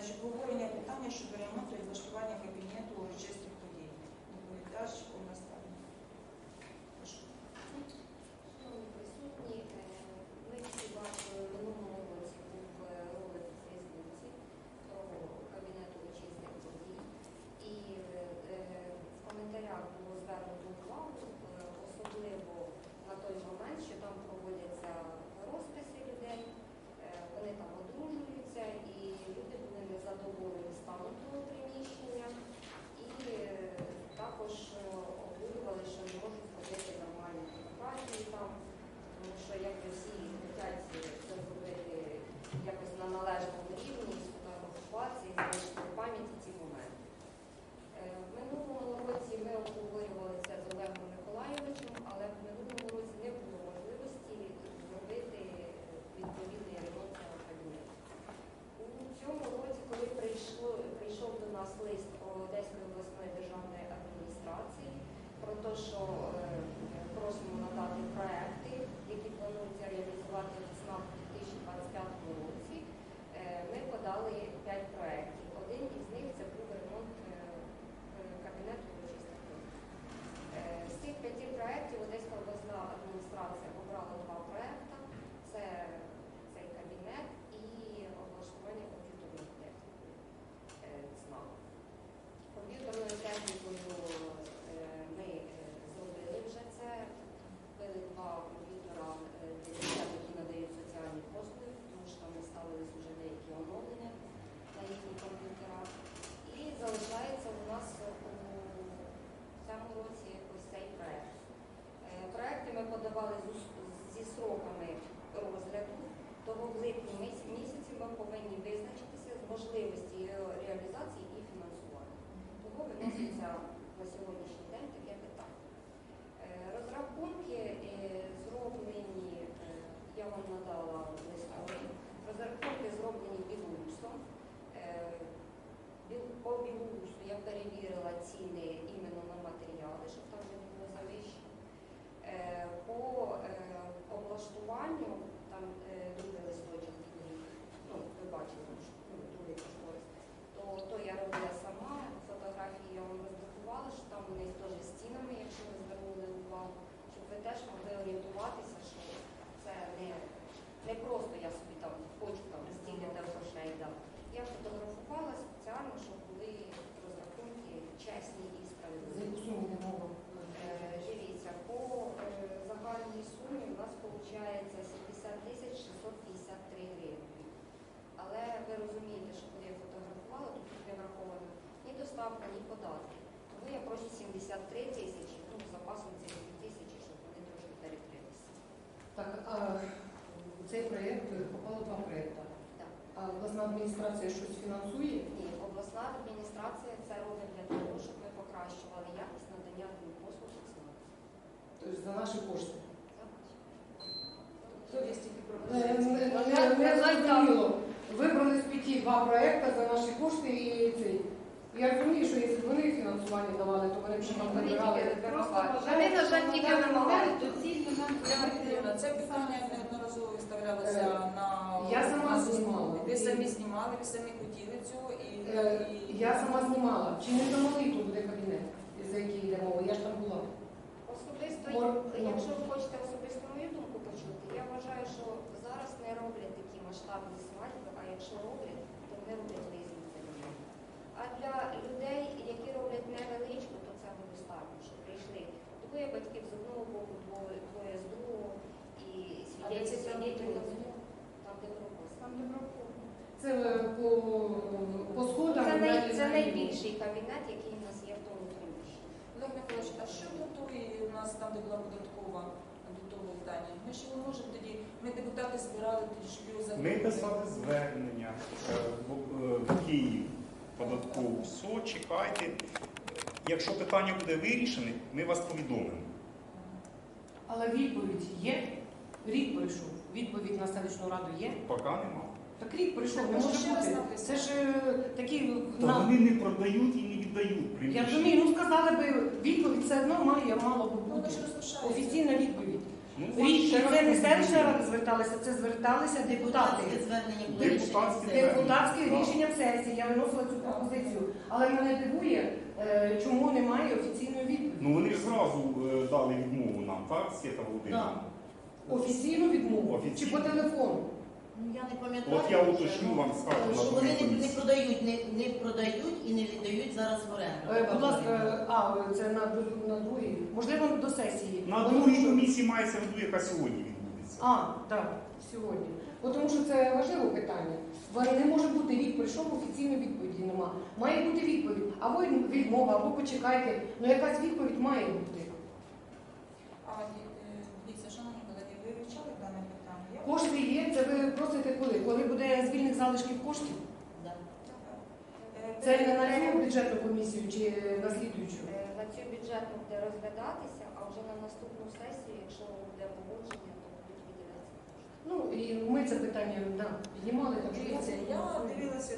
Значит, в уголе нет питания, что времени и влаштування кабінету у урочистих подій. Другий етаж, 14 days адміністрація щось фінансує? Ні, обласна адміністрація це робить для того, щоб ми покращували якість надання послуг соцмережі. Тобто за наші кошти. Не, не, не зрозуміло. Вибрали з п'яті два проекти за наші кошти і цей. Я розумію, що якщо вони фінансування давали, то вони б ще нам вибирали. Вони, на жаль, тільки вимагали. доцільно нам Ірина, це питання неодноразово виставлялося Е, на я сама на знімала. Ви самі знімали, ви самі хотіли цього і, Е, і Я сама знімала. Чи не замалий то буде кабінет, за який йде мова? Я ж там була. Особисто, Мор- ну. якщо ви хочете особисто мою думку почути, я вважаю, що зараз не роблять такі масштабні свадьби, а якщо роблять, то вони роблять різні терміни. А для людей, які роблять невеличку, то це достатньо, що прийшли двоє батьків з одного боку, двоє, двоє з другого, і А де ці свідетелі терміни? там, де пропуск. Там не враховано. Це е, по, по сходам. Це, най, це найбільший кабінет, який у нас є в тому приміщенні. Олег Миколаївич, а щодо тої у нас там, де була податкова до того питання, ми ще не можемо тоді, ми депутати збирали тоді, щоб його Ми писали звернення е, в, е, в Київ податкову. Все, чекайте. Якщо питання буде вирішене, ми вас повідомимо. Але відповідь є. Рік пройшов. Відповідь на селищну раду є. Поки нема. Так рік пройшов, Так, не може, бути. Це ж е, такі Та на- вони не продають і не віддають Я приміщення. розумію, ну сказали би, відповідь все одно має мало би Ну, бути. Офіційна відповідь. Ну, Рік ще і раз це не селищна рада зверталася, це зверталися депутати. Депутатське рішення звернення. Так. рішення в сесії, я виносила цю пропозицію. Але мене дивує, е, чому немає офіційної відповіді. Ну вони ж зразу е, дали відмову нам, так, Свята Володимирівна? Офіційну відмову чи по телефону. Ну я не пам'ятаю. От я уточню вам, скажу що вони не, не комісії. продають, не, не продають і не віддають зараз в оренду. Будь ласка, а це на, друг- на другій, можливо, до сесії. На Тому другій що- комісії мається в виду, яка сьогодні відбудеться. А, так, сьогодні. Бо Тому що це важливе питання. Бо не може бути рік прийшов, офіційної відповіді нема. Має бути відповідь. Або відмова, або почекайте. Ну якась відповідь має бути. А е, дивіться, шановні колеги, ви вивчали дане питання? Я Кошти є, це ви просите коли? Коли буде звільних залишків коштів? Да. Е, Це не на цю бюджетну комісію чи на слідуючу? Е, На цю бюджетну буде розглядатися, а вже на наступну сесію, якщо буде погодження, то будуть виділятися кошти. Ну і ми це питання да, піднімали, так що Дивіться, це- я дивилася,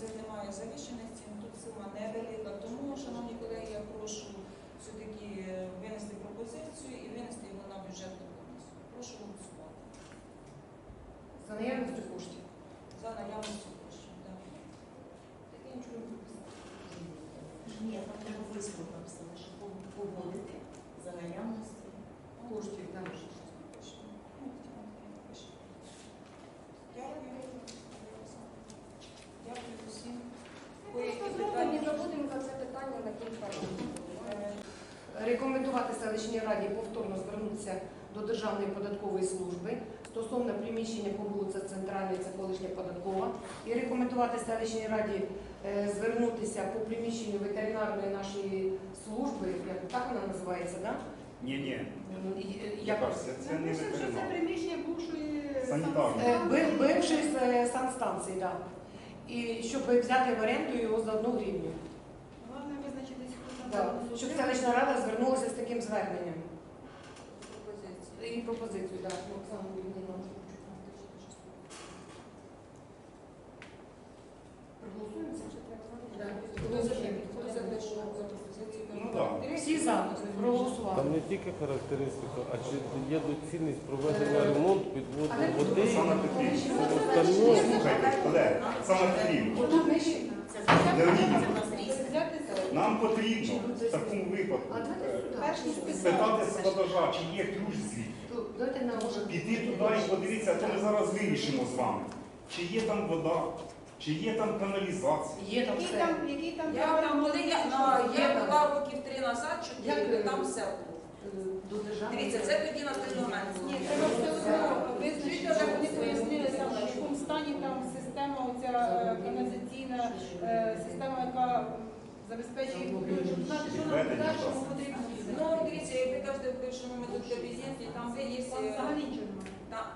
тут немає завищених цін, тут сума невелика. Тому, шановні колеги, я прошу все-таки е, винести пропозицію і винести його на бюджетну комісію. Прошу голосувати за наявністю коштів. За наявністю коштів. да. Таке нічого не. Ні, там треба висновок написано, що погодити за наявності. Коштів, так. Дякую. Дякую всім. Ми просто зробимо і забудемо за це питання на кілька років. Е, Рекомендувати селищній раді повторно звернутися до Державної податкової служби стосовно приміщення по вулиці Центральній, це колишня податкова, і рекомендувати селищній раді е, звернутися по приміщенню ветеринарної нашої служби, як так вона називається, да? Ні, ні. Ну, ж це? Це не Що це приміщення бувшої. Е, би- бивший з е, санстанції, так. І щоб взяти в оренду його за одну гривню. Головне визначитись, хто там Да. Щоб селищна рада звернулася з таким зверненням. Пропозиції. І пропозицію, так. Оксану Євгенівну. Проголосуємо це чи треба? Хто хто за те, що за пропозицію Ну. Всі за проголосували. Там не тільки характеристика, а чи є доцільність проведення ремонту підводу води. Оксана Петрівна. Остальне. Слухайте, колеги, Оксана Петрівна, Отут нижче. Це Леонідівна. це в нас різне. Взяти це. нам потрібно в такому випадку е, складажа, чи є ключ звідти. Тут, Давайте на Піти туди і подивитися, то ми зараз вирішимо з вами. Чи є там вода, чи є там каналізація. Є там все. там, який там Я там я, на, я була років три назад, Як, чотири, е, там все було. До. Дивіться, це тоді на той момент. Ні, треба все одно визначити, щоб вони пояснили саме, в якому стані там система, оця е, каналізаційна е, система, забезпечує воду, щоб знати, що нам подальшому потрібно. Ну, дивіться, як ви кажете, в першому ми тут кабінеті, там ви є... Там взагалі нічого немає.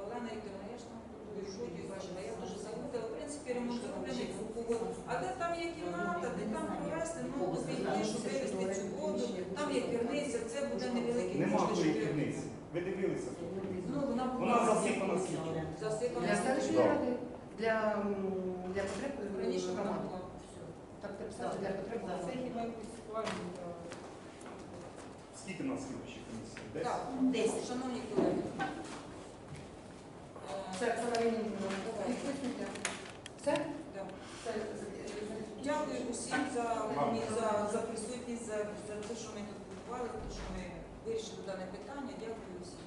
Олена Вікторовна, я ж там в шоді бачила, я дуже забула, в принципі, ремонт зроблений погоду. А де там є кімната, де там провести, ну, звідти, щоб вивезти цю воду, там є керниця, це буде невеликий Нема кошти, тої щоб... керниці. Ви дивилися? Ну, вона Вона була засипана скільки? засипана. Для ради, для, м, для потреб е, Раніше вона громади. була. Так написати для потреб Це громади. хіба якусь. Скільки нас слідчі комісії? Десять? Так, Десять. шановні колеги. Е, Оксана Євгенівна, підписуйте. Все? да. Дякую усім за, за, за присутність, за, за те, що ми тут побували, те, що ми вирішили дане питання. Дякую усім.